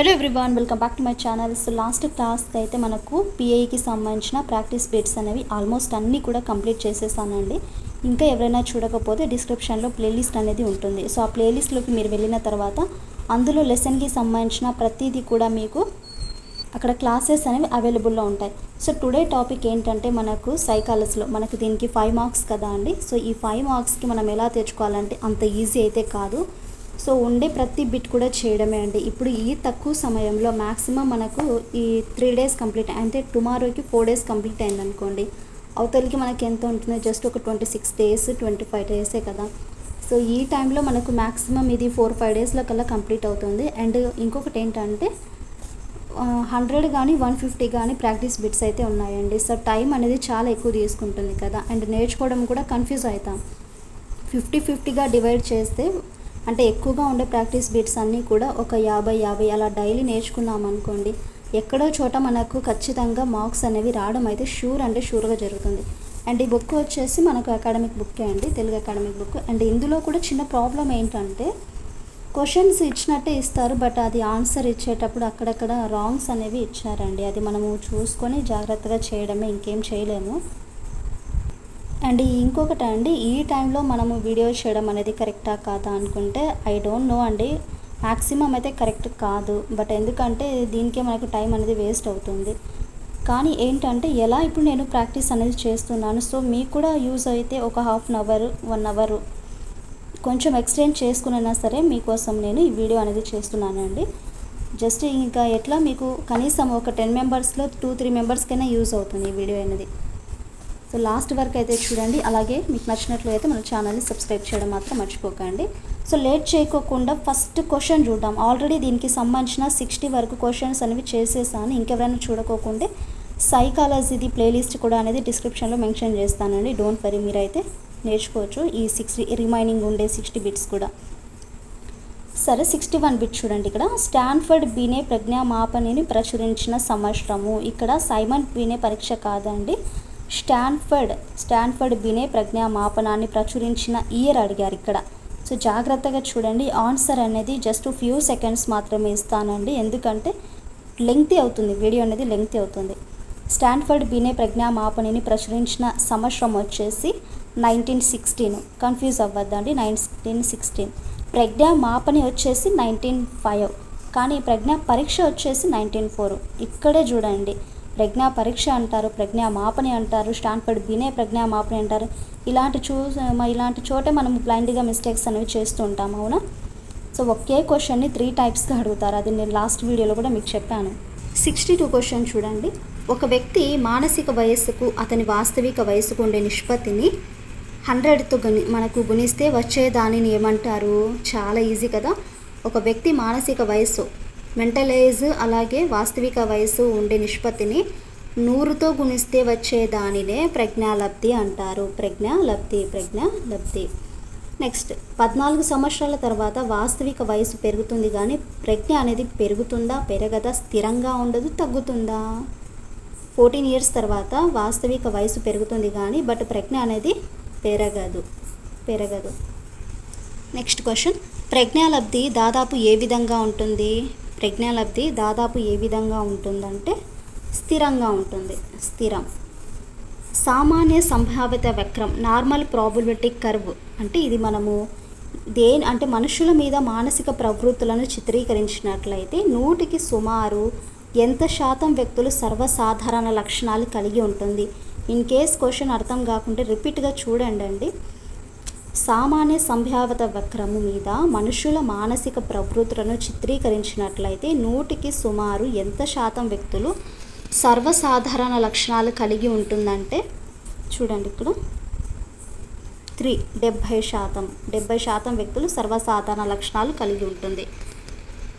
Hello everyone welcome back to my channel. So last క్లాస్కి అయితే మనకు పిఐకి సంబంధించిన ప్రాక్టీస్ బిట్స్ అనేవి ఆల్మోస్ట్ అన్నీ కూడా కంప్లీట్ చేసేసానండి. ఇంకా ఎవరైనా చూడకపోతే డిస్క్రిప్షన్లో ప్లేలిస్ట్ అనేది ఉంటుంది. సో ఆ ప్లేలిస్ట్లోకి మీరు వెళ్ళిన తర్వాత అందులో లెసన్కి సంబంధించిన ప్రతిదీ కూడా మీకు అక్కడ క్లాసెస్ అనేవి అవైలబుల్లో ఉంటాయి. సో టుడే టాపిక్ ఏంటంటే మనకు సైకాలజీలో మనకు దీనికి ఫైవ్ మార్క్స్ కదా అండి. సో ఈ ఫైవ్ మార్క్స్కి మనం ఎలా తెచ్చుకోవాలంటే అంత ఈజీ అయితే కాదు. సో ఉండే ప్రతి బిట్ కూడా చేయడమే అండి. ఇప్పుడు ఈ తక్కువ సమయంలో మ్యాక్సిమం మనకు ఈ త్రీ డేస్ కంప్లీట్ అంటే టుమారోకి ఫోర్ డేస్ కంప్లీట్ అయింది అనుకోండి అవతలికి మనకి ఎంత ఉంటుంది జస్ట్ ఒక twenty six days twenty five డేసే కదా. సో ఈ టైంలో మనకు మ్యాక్సిమం ఇది ఫోర్ ఫైవ్ డేస్లో కల్లా కంప్లీట్ అవుతుంది. అండ్ ఇంకొకటి ఏంటంటే హండ్రెడ్ కానీ వన్ ఫిఫ్టీ కానీ ప్రాక్టీస్ బిట్స్ అయితే ఉన్నాయండి. సో టైం అనేది చాలా ఎక్కువ తీసుకుంటుంది కదా. అండ్ నేర్చుకోవడం కూడా కన్ఫ్యూజ్ అవుతాం. ఫిఫ్టీ ఫిఫ్టీగా డివైడ్ చేస్తే అంటే ఎక్కువగా ఉండే ప్రాక్టీస్ బిట్స్ అన్నీ కూడా ఒక యాభై యాభై అలా డైలీ నేర్చుకున్నాం అనుకోండి ఎక్కడో చోట మనకు ఖచ్చితంగా మార్క్స్ అనేవి రావడం అయితే షూర్ అంటే షూర్గా జరుగుతుంది. అండ్ ఈ బుక్ వచ్చేసి మనకు అకాడమిక్ బుక్కే అండి తెలుగు అకాడమిక్ బుక్. అండ్ ఇందులో కూడా చిన్న ప్రాబ్లం ఏంటంటే క్వశ్చన్స్ ఇచ్చినట్టే ఇస్తారు బట్ అది ఆన్సర్ ఇచ్చేటప్పుడు అక్కడక్కడ రాంగ్స్ అనేవి ఇచ్చారండి. అది మనము చూసుకొని జాగ్రత్తగా చేయడమే ఇంకేం చేయలేము. అండ్ ఇంకొకటి అండి ఈ టైంలో మనము వీడియో చేయడం అనేది కరెక్టా కాదా అనుకుంటే ఐ డోంట్ నో అండి. మ్యాక్సిమం అయితే కరెక్ట్ కాదు. బట్ ఎందుకంటే దీనికే మనకు టైం అనేది వేస్ట్ అవుతుంది. కానీ ఏంటంటే ఎలా ఇప్పుడు నేను ప్రాక్టీస్ అనేది చేస్తున్నాను సో మీకు కూడా యూజ్ అయితే ఒక half an hour one hour కొంచెం ఎక్స్టెండ్ చేసుకునైనా సరే మీకోసం నేను ఈ వీడియో అనేది చేస్తున్నానండి. జస్ట్ ఇంకా ఎట్లా మీకు కనీసం ఒక టెన్ మెంబర్స్లో టూ త్రీ మెంబర్స్కైనా యూజ్ అవుతుంది ఈ వీడియో అనేది. సో లాస్ట్ వరకు అయితే చూడండి. అలాగే మీకు నచ్చినట్లు అయితే మన ఛానల్ని సబ్స్క్రైబ్ చేయడం మాత్రం మర్చిపోకండి. సో లేట్ చేయకోకుండా ఫస్ట్ క్వశ్చన్ చూద్దాం. ఆల్రెడీ దీనికి సంబంధించిన సిక్స్టీ వరకు క్వశ్చన్స్ అనేవి చేసేసాను. ఇంకెవరైనా చూడకోకుంటే సైకాలజీది ప్లేలిస్ట్ కూడా అనేది డిస్క్రిప్షన్లో మెన్షన్ చేస్తానండి. డోంట్ వరీ మీరైతే నేర్చుకోవచ్చు. ఈ సిక్స్టీ రిమైనింగ్ ఉండే సిక్స్టీ బిట్స్ కూడా. సరే సిక్స్టీ వన్ బిట్ చూడండి ఇక్కడ. స్టాన్ఫర్డ్ బీనే ప్రజ్ఞామాపణిని ప్రచురించిన సంవత్సరము. ఇక్కడ సైమన్ బీనే పరీక్ష కాదండి. స్టాన్ఫర్డ్ స్టాన్ఫర్డ్ బినే ప్రజ్ఞామాపనాన్ని ప్రచురించిన ఇయర్ అడిగారు ఇక్కడ. సో జాగ్రత్తగా చూడండి ఆన్సర్ అనేది జస్ట్ ఫ్యూ సెకండ్స్ మాత్రమే ఇస్తానండి. ఎందుకంటే లెంగ్తీ అవుతుంది వీడియో అనేది లెంగ్తీ అవుతుంది. స్టాన్ఫర్డ్ బినే ప్రజ్ఞామాపనిని ప్రచురించిన సంవత్సరం వచ్చేసి నైన్టీన్ సిక్స్టీన్ కన్ఫ్యూజ్ అవ్వద్దండి నైన్టీన్ సిక్స్టీన్ ప్రజ్ఞా మాపని వచ్చేసి నైన్టీన్ ఫైవ్ కానీ ప్రజ్ఞా పరీక్ష వచ్చేసి నైన్టీన్ ఫోర్ ఇక్కడే చూడండి. ప్రజ్ఞా పరీక్ష అంటారు ప్రజ్ఞా మాపని అంటారు స్టాన్ఫర్డ్ బినే ప్రజ్ఞా మాపని అంటారు. ఇలాంటి చూ ఇలాంటి చోటే మనం బ్లైండ్గా మిస్టేక్స్ అనేవి చేస్తూ ఉంటాం అవునా? సో ఒకే క్వశ్చన్ని త్రీ టైప్స్గా అడుగుతారు. అది నేను లాస్ట్ వీడియోలో కూడా మీకు చెప్పాను. సిక్స్టీ టూ క్వశ్చన్ చూడండి. ఒక వ్యక్తి మానసిక వయస్సుకు అతని వాస్తవిక వయస్సుకు ఉండే నిష్పత్తిని హండ్రెడ్తో గుణి మనకు గుణిస్తే వచ్చే దానిని ఏమంటారు? చాలా ఈజీ కదా. ఒక వ్యక్తి మానసిక వయస్సు మెంటల్ ఏజ్ అలాగే వాస్తవిక వయసు ఉండే నిష్పత్తిని నూరుతో గుణిస్తే వచ్చే దానినే ప్రజ్ఞాలబ్ధి అంటారు. ప్రజ్ఞాలబ్ధి ప్రజ్ఞాలబ్ధి నెక్స్ట్ పద్నాలుగు సంవత్సరాల తర్వాత వాస్తవిక వయసు పెరుగుతుంది కానీ ప్రజ్ఞ అనేది పెరుగుతుందా పెరగదా స్థిరంగా ఉండదు తగ్గుతుందా? ఫోర్టీన్ ఇయర్స్ తర్వాత వాస్తవిక వయసు పెరుగుతుంది కానీ బట్ ప్రజ్ఞ అనేది పెరగదు పెరగదు. నెక్స్ట్ క్వశ్చన్ ప్రజ్ఞాలబ్ధి దాదాపు ఏ విధంగా ఉంటుంది? ప్రజ్ఞాలబ్ధి దాదాపు ఏ విధంగా ఉంటుందంటే స్థిరంగా ఉంటుంది. స్థిరం. సామాన్య సంభావిత వక్రం నార్మల్ ప్రాబిలిటీ కర్వ్ అంటే ఇది మనము దేని అంటే మనుషుల మీద మానసిక ప్రవృత్తులను చిత్రీకరించినట్లయితే నూటికి సుమారు ఎంత శాతం వ్యక్తులు సర్వసాధారణ లక్షణాలు కలిగి ఉంటుంది. ఇన్ కేస్ క్వశ్చన్ అర్థం కాకుంటే రిపీట్గా చూడండి అండి సామాన్య సంభావ్యత వక్రము మీద మనుషుల మానసిక ప్రవృత్తులను చిత్రీకరించినట్లయితే నూటికి సుమారు ఎంత శాతం వ్యక్తులు సర్వసాధారణ లక్షణాలు కలిగి ఉంటుందంటే చూడండి ఇక్కడ. త్రీ డెబ్భై శాతం డెబ్భై శాతం వ్యక్తులు సర్వసాధారణ లక్షణాలు కలిగి ఉంటుంది.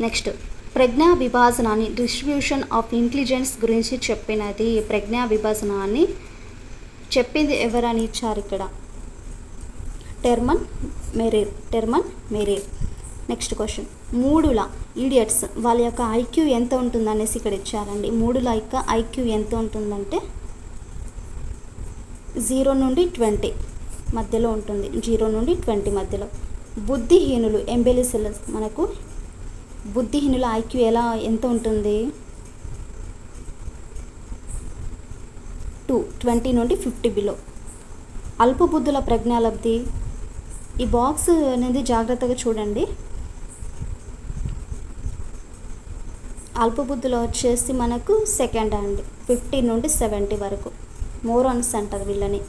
నెక్స్ట్ ప్రజ్ఞా విభాజనాన్ని డిస్ట్రిబ్యూషన్ ఆఫ్ ఇంటెలిజెన్స్ గురించి చెప్పినది ప్రజ్ఞా విభజనాన్ని. చెప్పింది ఎవరని ఇచ్చారు ఇక్కడ? Terman Merrill Terman Merrill next question మూడుల ఈడియట్స్ వాళ్ళ యొక్క ఐక్యూ ఎంత ఉంటుందనేసి ఇక్కడ ఇచ్చారండి. మూడుల యొక్క ఐక్యూ ఎంత ఉంటుందంటే జీరో నుండి ట్వంటీ మధ్యలో ఉంటుంది. జీరో నుండి ట్వంటీ మధ్యలో. బుద్ధిహీనులు ఎంబెలిసిలస్ మనకు బుద్ధిహీనుల ఐక్యూ ఎలా ఎంత ఉంటుంది? టూ ట్వంటీ నుండి ఫిఫ్టీ బిలో అల్పబుద్ధుల ప్రజ్ఞాలబ్ధి ఈ బాక్స్ అనేది జాగ్రత్తగా చూడండి. అల్పబుద్ధులు వచ్చేసి మనకు సెకండ్ అండి. ఫిఫ్టీ నుండి సెవెంటీ వరకు. మోరాన్స్ అంటారు వీళ్ళని.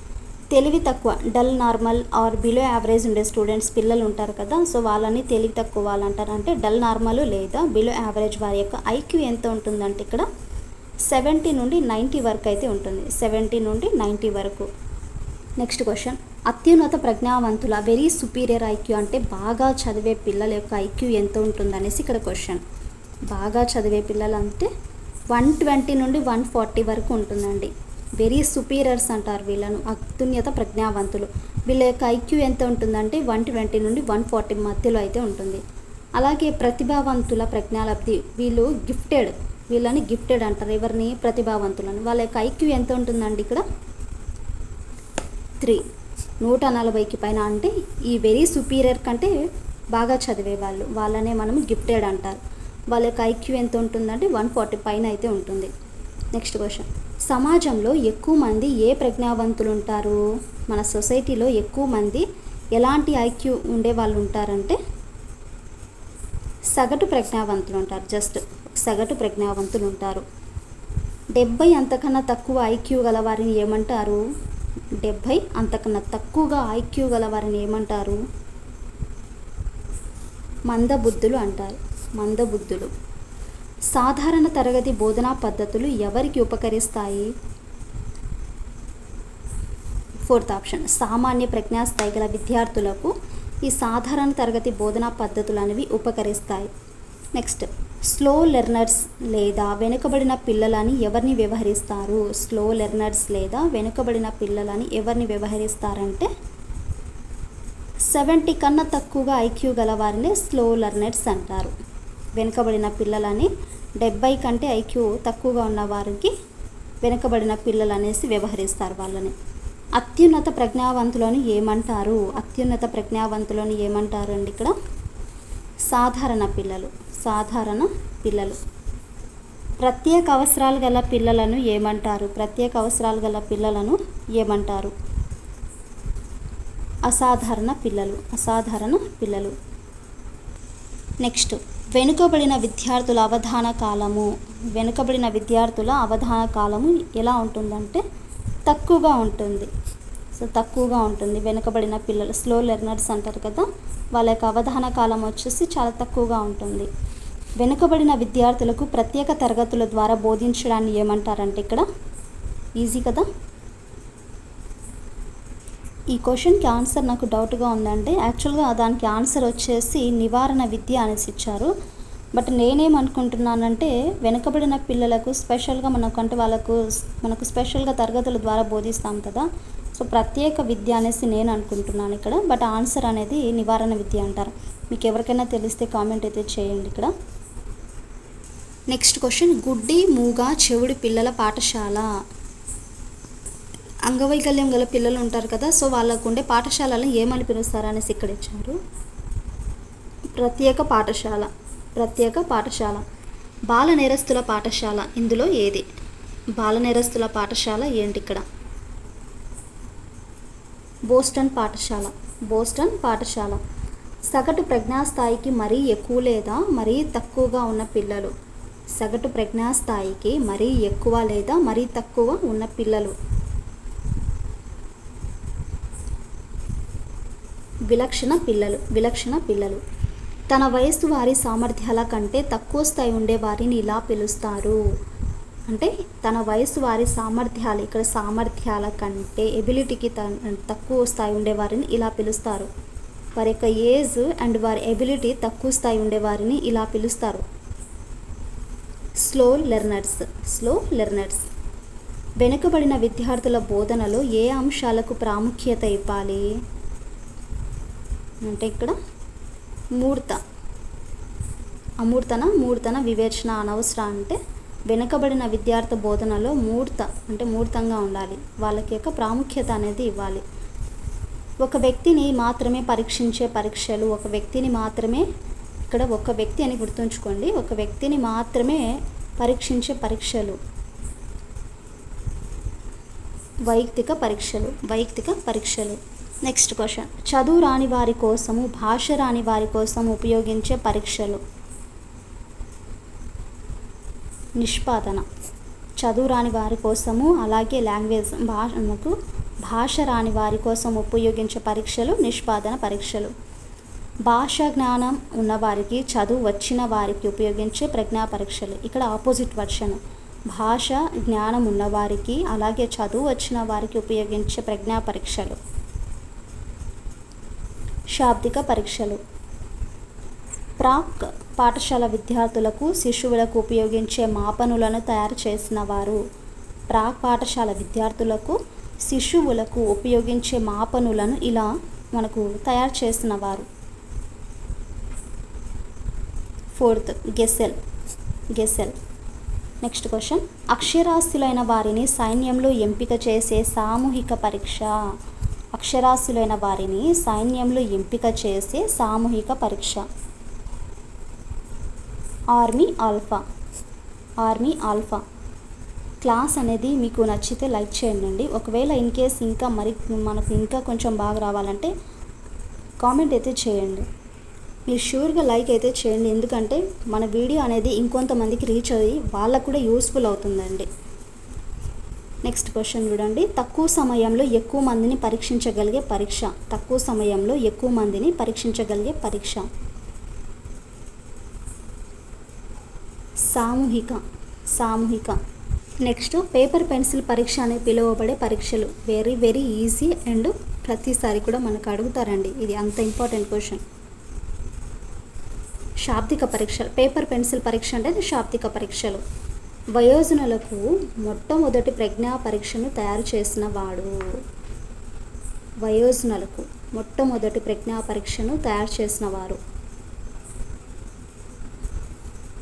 తెలివి తక్కువ dull normal or below average ఉండే స్టూడెంట్స్ పిల్లలు ఉంటారు కదా సో వాళ్ళని తెలివి తక్కువ వాళ్ళు అంటారు అంటే డల్ నార్మల్ లేదా బిలో యావరేజ్ వారి యొక్క ఐక్యూ ఎంత ఉంటుందంటే ఇక్కడ సెవెంటీ నుండి నైంటీ వరకు అయితే ఉంటుంది. సెవెంటీ నుండి నైంటీ వరకు. నెక్స్ట్ క్వశ్చన్ అత్యున్నత ప్రజ్ఞావంతుల వెరీ సుపీరియర్ ఐక్యూ అంటే బాగా చదివే పిల్లల యొక్క ఐక్యూ ఎంత ఉంటుందనేసి ఇక్కడ క్వశ్చన్ బాగా చదివే పిల్లలు అంటే వన్ ట్వంటీ నుండి వన్ ఫార్టీ వరకు ఉంటుందండి. వెరీ సుపీరియర్స్ అంటారు వీళ్ళను అత్యున్నత ప్రజ్ఞావంతులు. వీళ్ళ యొక్క ఐక్యూ ఎంత ఉంటుందంటే వన్ ట్వంటీ నుండి వన్ ఫార్టీ మధ్యలో అయితే ఉంటుంది. అలాగే ప్రతిభావంతుల ప్రజ్ఞాలబ్ధి వీళ్ళు గిఫ్టెడ్ వీళ్ళని గిఫ్టెడ్ అంటారు. ఎవరిని? ప్రతిభావంతులని. వాళ్ళ యొక్క ఐక్యూ ఎంత ఉంటుందండి ఇక్కడ? త్రీ. నూట నలభైకి పైన అంటే ఈ వెరీ సుపీరియర్ కంటే బాగా చదివే వాళ్ళు. వాళ్ళనే మనం గిఫ్టెడ్ అంటారు. వాళ్ళ యొక్క ఐక్యూ ఎంత ఉంటుందంటే వన్ ఫార్టీ పైన అయితే ఉంటుంది. Next question. సమాజంలో ఎక్కువ మంది ఏ ప్రజ్ఞావంతులు ఉంటారు మన సొసైటీలో ఎక్కువ మంది ఎలాంటి ఐక్యూ ఉండే వాళ్ళు ఉంటారంటే సగటు ప్రజ్ఞావంతులు ఉంటారు జస్ట్ సగటు ప్రజ్ఞావంతులు ఉంటారు డెబ్బై అంతకన్నా తక్కువ ఐక్యూ గల వారిని ఏమంటారు? డెబ్భై అంతకన్నా తక్కువగా ఐక్యూ గల వారిని ఏమంటారు? మందబుద్ధులు అంటారు. మందబుద్ధులు. సాధారణ తరగతి బోధనా పద్ధతులు ఎవరికి ఉపకరిస్తాయి? Fourth option. సామాన్య ప్రజ్ఞాస్థాయి గల విద్యార్థులకు ఈ సాధారణ తరగతి బోధనా పద్ధతులు అనేవి ఉపకరిస్తాయి. నెక్స్ట్. స్లో లెర్నర్స్ లేదా వెనుకబడిన పిల్లలని ఎవరిని వ్యవహరిస్తారు? స్లో లెర్నర్స్ లేదా వెనుకబడిన పిల్లలని ఎవరిని వ్యవహరిస్తారంటే? సెవెంటీ కన్నా తక్కువగా ఐక్యూ గల వారిని స్లో లెర్నర్స్ అంటారు. వెనుకబడిన పిల్లలని డెబ్బై కంటే ఐక్యూ తక్కువగా ఉన్న వారికి వెనుకబడిన పిల్లలు అనేసి వ్యవహరిస్తారు వాళ్ళని. అత్యున్నత ప్రజ్ఞావంతులని ఏమంటారు? అత్యున్నత ప్రజ్ఞావంతులని ఏమంటారు అండి ఇక్కడ? సాధారణ పిల్లలు. సాధారణ పిల్లలు. ప్రత్యేక అవసరాలు గల పిల్లలను ఏమంటారు? ప్రత్యేక అవసరాలు గల పిల్లలను ఏమంటారు? అసాధారణ పిల్లలు అసాధారణ పిల్లలు. నెక్స్ట్ వెనుకబడిన విద్యార్థుల అవధాన కాలము. వెనుకబడిన విద్యార్థుల అవధాన కాలము ఎలా ఉంటుందంటే తక్కువగా ఉంటుంది. సో తక్కువగా ఉంటుంది. వెనుకబడిన పిల్లలు స్లో లెర్నర్స్ అంటారు కదా? వాళ్ళ యొక్క అవధాన కాలం వచ్చేసి చాలా తక్కువగా ఉంటుంది. వెనుకబడిన విద్యార్థులకు ప్రత్యేక తరగతుల ద్వారా బోధించడాన్ని ఏమంటారంటే ఇక్కడ? ఈజీ కదా? ఈ క్వశ్చన్కి ఆన్సర్ నాకు డౌట్గా ఉందంటే యాక్చువల్గా దానికి ఆన్సర్ వచ్చేసి నివారణ విద్య అనేసి ఇచ్చారు. బట్ నేనేమనుకుంటున్నానంటే వెనుకబడిన పిల్లలకు స్పెషల్గా మనకంటే వాళ్ళకు మనకు స్పెషల్గా తరగతుల ద్వారా బోధిస్తాం కదా. సో ప్రత్యేక విద్య అనేసి నేను అనుకుంటున్నాను ఇక్కడ. బట్ ఆన్సర్ అనేది నివారణ విద్య అంటారు. మీకు ఎవరికైనా తెలిస్తే కామెంట్ అయితే చేయండి ఇక్కడ. నెక్స్ట్ క్వశ్చన్ గుడ్డి మూగ చెవుడి పిల్లల పాఠశాల. అంగవైకల్యం గల పిల్లలు ఉంటారు కదా సో వాళ్ళకు ఉండే పాఠశాలను ఏమని పిలుస్తారు అనేసి ఇక్కడ ఇచ్చారు. ప్రత్యేక పాఠశాల. ప్రత్యేక పాఠశాల. బాల నేరస్తుల పాఠశాల ఇందులో ఏది? బాల నేరస్తుల పాఠశాల ఏంటి ఇక్కడ? బోస్టన్ పాఠశాల. బోస్టన్ పాఠశాల. సగటు ప్రజ్ఞాస్థాయికి మరీ ఎక్కువ లేదా మరీ తక్కువగా ఉన్న పిల్లలు? సగటు ప్రజ్ఞాస్థాయికి మరీ ఎక్కువ లేదా మరీ తక్కువ ఉన్న పిల్లలు. విలక్షణ పిల్లలు విలక్షణ పిల్లలు. తన వయస్సు వారి సామర్థ్యాల కంటే తక్కువ స్థాయి ఉండే వారిని ఇలా పిలుస్తారు. అంటే తన వయసు వారి సామర్థ్యాలు ఇక్కడ సామర్థ్యాల కంటే ఎబిలిటీకి తక్కువ స్థాయి ఉండేవారిని ఇలా పిలుస్తారు. వారి యొక్క ఏజ్ అండ్ వారి ఎబిలిటీ తక్కువ స్థాయి ఉండేవారిని ఇలా పిలుస్తారు. స్లో లెర్నర్స్ స్లో లెర్నర్స్ వెనుకబడిన విద్యార్థుల బోధనలో ఏ అంశాలకు ప్రాముఖ్యత ఇవ్వాలి? అంటే ఇక్కడ మూర్త. అమూర్తన మూర్తన వివేచన అనవసరం అంటే వెనుకబడిన విద్యార్థి బోధనలో మూర్త అంటే మూర్తంగా ఉండాలి. వాళ్ళకి యొక్క ప్రాముఖ్యత అనేది ఇవ్వాలి. ఒక వ్యక్తిని మాత్రమే పరీక్షించే పరీక్షలు ఒక వ్యక్తిని మాత్రమే ఇక్కడ ఒక వ్యక్తి అని గుర్తుంచుకోండి. ఒక వ్యక్తిని మాత్రమే పరీక్షించే పరీక్షలు. వైయక్తిక పరీక్షలు వైయక్తిక పరీక్షలు. నెక్స్ట్ క్వశ్చన్ చదువు రాని వారి కోసము భాష రాని వారి కోసం ఉపయోగించే పరీక్షలు. నిష్పాదన. చదువు రాని వారి కోసము అలాగే లాంగ్వేజ్ భాషకు భాష రాని వారి కోసం ఉపయోగించే పరీక్షలు నిష్పాదన పరీక్షలు. భాషా జ్ఞానం ఉన్నవారికి చదువు వచ్చిన వారికి ఉపయోగించే ప్రజ్ఞా పరీక్షలు. ఇక్కడ ఆపోజిట్ వర్షన్. భాష జ్ఞానం ఉన్నవారికి అలాగే చదువు వచ్చిన వారికి ఉపయోగించే ప్రజ్ఞా పరీక్షలు. శాబ్దిక పరీక్షలు. ప్రాక్ పాఠశాల విద్యార్థులకు శిశువులకు ఉపయోగించే మాపనులను తయారు చేసిన వారు. ప్రాక్ పాఠశాల విద్యార్థులకు శిశువులకు ఉపయోగించే మాపనులను ఇలా మనకు తయారు చేసిన వారు. Fourth Gesell Gesell. Next question. అక్షరాస్యులైన వారిని సైన్యంలో ఎంపిక చేసే సామూహిక పరీక్ష. అక్షరాస్యులైన వారిని సైన్యంలో ఎంపిక చేసే సామూహిక పరీక్ష. Army alpha. Army alpha. Class అనేది మీకు నచ్చితే లైక్ చేయండి. ఒకవేళ ఇన్ కేస్ ఇంకా మరి మనకు ఇంకా కొంచెం బాగా రావాలంటే కామెంట్ అయితే చేయండి. మీరు షూర్గా లైక్ అయితే చేయండి. ఎందుకంటే మన వీడియో అనేది ఇంకొంతమందికి రీచ్ అయ్యి వాళ్ళకు కూడా యూస్ఫుల్ అవుతుందండి. నెక్స్ట్ క్వశ్చన్ చూడండి. తక్కువ సమయంలో ఎక్కువ మందిని పరీక్షించగలిగే పరీక్ష. తక్కువ సమయంలో ఎక్కువ మందిని పరీక్షించగలిగే పరీక్ష. సామూహిక. సామూహిక. నెక్స్ట్ పేపర్ పెన్సిల్ పరీక్ష అని పిలువబడే పరీక్షలు. వెరీ వెరీ ఈజీ అండ్ ప్రతిసారి కూడా మనకు అడుగుతారండి. ఇది అంత ఇంపార్టెంట్ క్వశ్చన్ శాబ్దిక పరీక్షలు పేపర్ పెన్సిల్ పరీక్ష అంటే శాబ్దిక పరీక్షలు. వయోజనులకు మొట్టమొదటి ప్రజ్ఞా పరీక్షను తయారు చేసిన వాడు వయోజనులకు మొట్టమొదటి ప్రజ్ఞా పరీక్షను తయారు చేసిన వారు.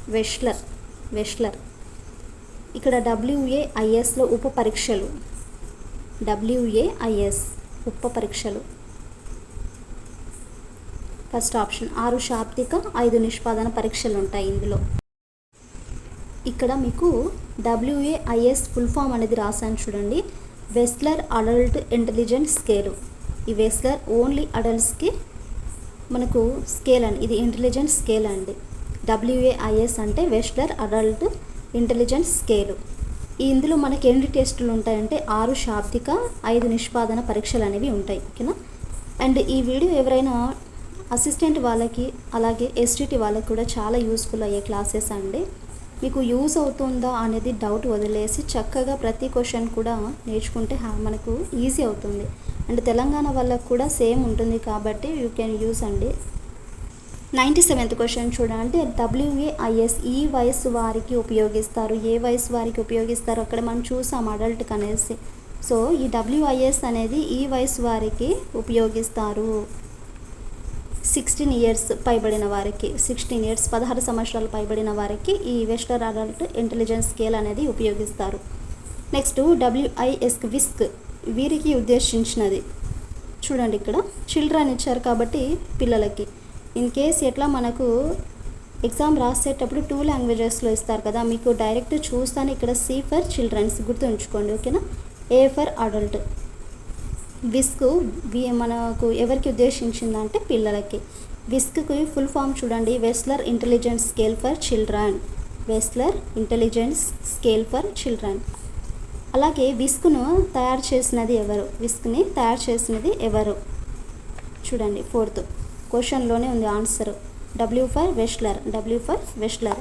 వెష్లర్ వెష్లర్. ఇక్కడ డబ్ల్యూఏఐఎస్లో ఉప పరీక్షలు. డబ్ల్యూఏఐఎస్ ఉప పరీక్షలు. First option. ఆరు శాబ్దిక ఐదు నిష్పాదన పరీక్షలు ఉంటాయి ఇందులో. ఇక్కడ మీకు డబ్ల్యూఏఐఎస్ ఫుల్ ఫామ్ అనేది రాశాను చూడండి. Wechsler adult intelligent scale. ఈ వెస్లర్ ఓన్లీ అడల్ట్స్కి మనకు స్కేల్ అండి. ఇది ఇంటెలిజెంట్ స్కేల్ అండి. డబ్ల్యూఏఐఎస్ అంటే వెస్లర్ అడల్ట్ ఇంటెలిజెంట్ స్కేలు. ఇందులో మనకి ఎన్ని టెస్టులు ఉంటాయంటే ఆరు శాబ్దిక ఐదు నిష్పాదన పరీక్షలు అనేవి ఉంటాయి. ఓకేనా? అండ్ ఈ వీడియో ఎవరైనా అసిస్టెంట్ వాళ్ళకి అలాగే ఎస్టీటీ వాళ్ళకి కూడా చాలా యూస్ఫుల్ అయ్యే క్లాసెస్ అండి. మీకు యూజ్ అవుతుందా అనేది డౌట్ వదిలేసి చక్కగా ప్రతి క్వశ్చన్ కూడా నేర్చుకుంటే మనకు ఈజీ అవుతుంది. అండ్ తెలంగాణ వాళ్ళకు కూడా సేమ్ ఉంటుంది కాబట్టి యూ కెన్ యూస్ అండి. నైంటీ సెవెంత్ క్వశ్చన్ చూడండి డబ్ల్యూఏఐఎస్ ఈ వయసు వారికి ఉపయోగిస్తారు. ఏ వయసు వారికి ఉపయోగిస్తారు? అక్కడ మనం చూసాం అడల్ట్కి అనేసి సో ఈ డబ్ల్యూఐఎస్ అనేది ఈ వయసు వారికి ఉపయోగిస్తారు. సిక్స్టీన్ ఇయర్స్ పైబడిన వారికి సిక్స్టీన్ ఇయర్స్ పదహారు సంవత్సరాలు పైబడిన వారికి ఈ వెస్టర్ అడల్ట్ ఇంటెలిజెన్స్ స్కేల్ అనేది ఉపయోగిస్తారు. నెక్స్ట్ డబ్ల్యూఐఎస్క్ విస్క్ వీరికి ఉద్దేశించినది. చూడండి ఇక్కడ. చిల్డ్రన్ ఇచ్చారు కాబట్టి పిల్లలకి. ఇన్ కేస్ ఎట్లా మనకు ఎగ్జామ్ రాసేటప్పుడు టూ లాంగ్వేజెస్లో ఇస్తారు కదా మీకు డైరెక్ట్ చూస్తానే. ఇక్కడ సి ఫర్ చిల్డ్రన్స్ గుర్తుంచుకోండి ఓకేనా ఏ ఫర్ అడల్ట్ విస్క్ వి మనకు ఎవరికి ఉద్దేశించిందంటే పిల్లలకి. విస్క్కి ఫుల్ ఫామ్ చూడండి. Wechsler intelligence scale for children Wechsler intelligence scale for children అలాగే విస్క్ను తయారు చేసినది ఎవరు? విస్క్ని తయారు చేసినది ఎవరు? చూడండి ఫోర్త్ క్వశ్చన్లోనే ఉంది answer W for Wechsler W for Wechsler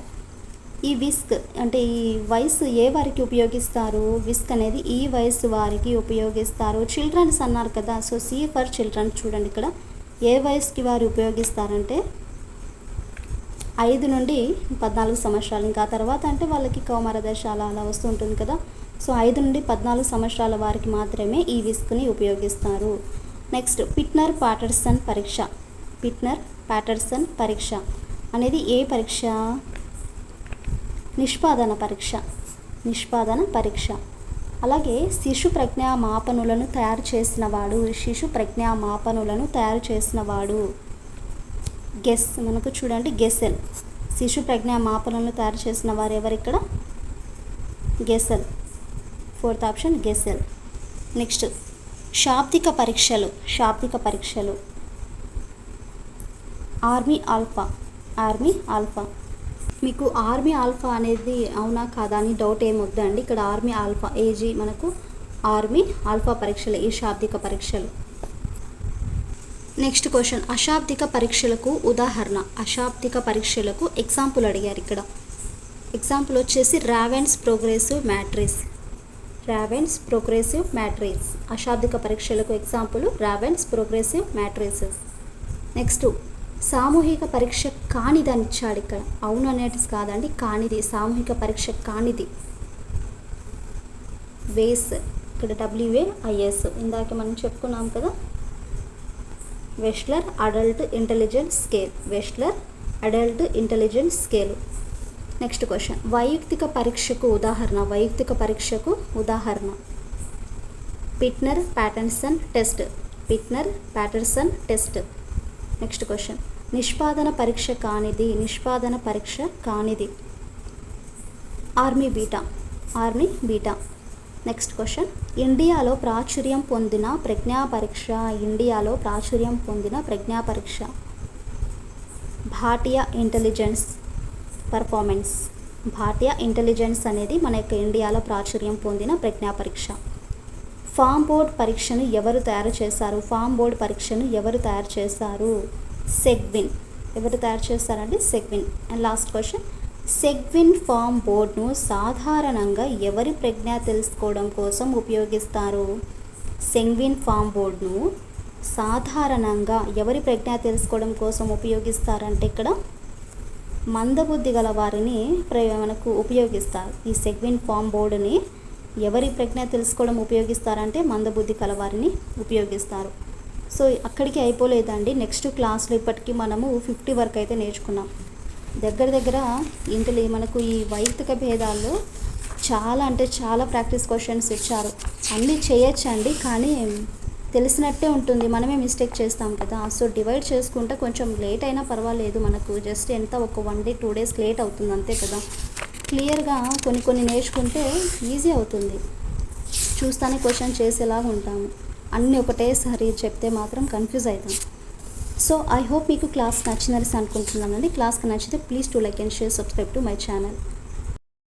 ఈ విస్క్ అంటే ఈ వయసు ఏ వారికి ఉపయోగిస్తారు? విస్క్ అనేది ఈ వయసు వారికి ఉపయోగిస్తారు. చిల్డ్రన్స్ అన్నారు కదా సో సి ఫర్ చిల్డ్రన్ చూడండి ఇక్కడ. ఏ వయసుకి వారు ఉపయోగిస్తారంటే ఐదు నుండి పద్నాలుగు సంవత్సరాలు. ఇంకా తర్వాత అంటే వాళ్ళకి కౌమార దశ అలా అలా వస్తూ ఉంటుంది కదా. సో ఐదు నుండి పద్నాలుగు సంవత్సరాల వారికి మాత్రమే ఈ విస్క్ని ఉపయోగిస్తారు. నెక్స్ట్ పిట్నర్ పాటర్సన్ పరీక్ష. పిట్నర్ పాటర్సన్ పరీక్ష అనేది ఏ పరీక్ష? నిష్పాదన పరీక్ష. నిష్పాదన పరీక్ష. అలాగే శిశు ప్రజ్ఞా మాపనులను తయారు చేసిన వాడు శిశు ప్రజ్ఞా మాపనులను తయారు చేసిన వాడు. గెస్ మనకు చూడండి గెసెల్. శిశు ప్రజ్ఞా మాపనలను తయారు చేసిన వారు ఎవరు ఇక్కడ? Gesell. Fourth option Gesell. Next శాబ్దిక పరీక్షలు శాబ్దిక పరీక్షలు. Army alpha. Army alpha. మీకు ఆర్మీ ఆల్ఫా అనేది అవునా కాదా అని డౌట్ ఏమొద్దండి. ఇక్కడ ఆర్మీ ఆల్ఫా ఏజీ మనకు ఆర్మీ ఆల్ఫా పరీక్షలు ఈ శాబ్దిక పరీక్షలు. Next question. అశాబ్దిక పరీక్షలకు ఉదాహరణ. అశాబ్దిక పరీక్షలకు ఎగ్జాంపుల్ అడిగారు ఇక్కడ. ఎగ్జాంపుల్ వచ్చేసి Raven's progressive matrix Raven's progressive matrix అశాబ్దిక పరీక్షలకు example Raven's progressive matrices next సామూహిక పరీక్ష కానిదని ఇచ్చాడు ఇక్కడ. అవును అనేటిది కాదండి కానిది. సామూహిక పరీక్ష కానిది. వేస్ ఇక్కడ డబ్ల్యూఏ ఐఎస్ ఇందాక మనం చెప్పుకున్నాం కదా. Wechsler adult intelligence scale Wechsler adult intelligence scale next question వైయక్తిక పరీక్షకు ఉదాహరణ. వైయక్తిక పరీక్షకు ఉదాహరణ. Pintner Patterson test Pintner Patterson test next question నిష్పాదన పరీక్ష కానిది నిష్పాదన పరీక్ష కానిది. Army beta army beta next question ఇండియాలో ప్రాచుర్యం పొందిన ప్రజ్ఞా పరీక్ష ఇండియాలో ప్రాచుర్యం పొందిన ప్రజ్ఞా పరీక్ష. Bhatia intelligence performance Bhatia intelligence అనేది మన యొక్క ఇండియాలో ప్రాచుర్యం పొందిన ప్రజ్ఞా పరీక్ష. ఫామ్ బోర్డ్ పరీక్షను ఎవరు తయారు చేశారు? ఫామ్ బోర్డ్ పరీక్షను ఎవరు తయారు చేశారు? సెగ్విన్. ఎవరు తయారు చేస్తారంటే Seguin. And last question Seguin form బోర్డ్ను సాధారణంగా ఎవరి ప్రజ్ఞ తెలుసుకోవడం కోసం ఉపయోగిస్తారు? సెగ్విన్ ఫామ్ బోర్డ్ను సాధారణంగా ఎవరి ప్రజ్ఞ తెలుసుకోవడం కోసం ఉపయోగిస్తారంటే ఇక్కడ మందబుద్ధి గల వారిని ప్ర మనకు ఉపయోగిస్తారు. ఈ సెగ్విన్ ఫామ్ బోర్డుని ఎవరి ప్రజ్ఞ తెలుసుకోవడం ఉపయోగిస్తారంటే మందబుద్ధి కలవారిని ఉపయోగిస్తారు. సో అక్కడికి అయిపోలేదండి. నెక్స్ట్ క్లాస్లో ఇప్పటికీ మనము ఫిఫ్టీ వరకు అయితే నేర్చుకున్నాం. దగ్గర దగ్గర ఇంటలీ మనకు ఈ వైయక్తిక భేదాల్లో చాలా అంటే చాలా ప్రాక్టీస్ క్వశ్చన్స్ ఇచ్చారు. అన్నీ చేయొచ్చండి కానీ తెలిసినట్టే ఉంటుంది. మనమే మిస్టేక్ చేస్తాం కదా. సో డివైడ్ చేసుకుంటే కొంచెం లేట్ అయినా పర్వాలేదు. మనకు జస్ట్ ఎంత ఒక one day two days late అవుతుంది అంతే కదా. క్లియర్గా కొన్ని కొన్ని నేర్చుకుంటే ఈజీ అవుతుంది. చూస్తానే క్వశ్చన్ చేసేలాగా ఉంటాము. అన్నీ ఒకటేసారి చెప్తే మాత్రం కన్ఫ్యూజ్ అవుతాం. సో ఐ హోప్ మీకు క్లాస్ నచ్చినది అనుకుంటున్నానండి. క్లాస్కి నచ్చితే please to like and share subscribe to my channel.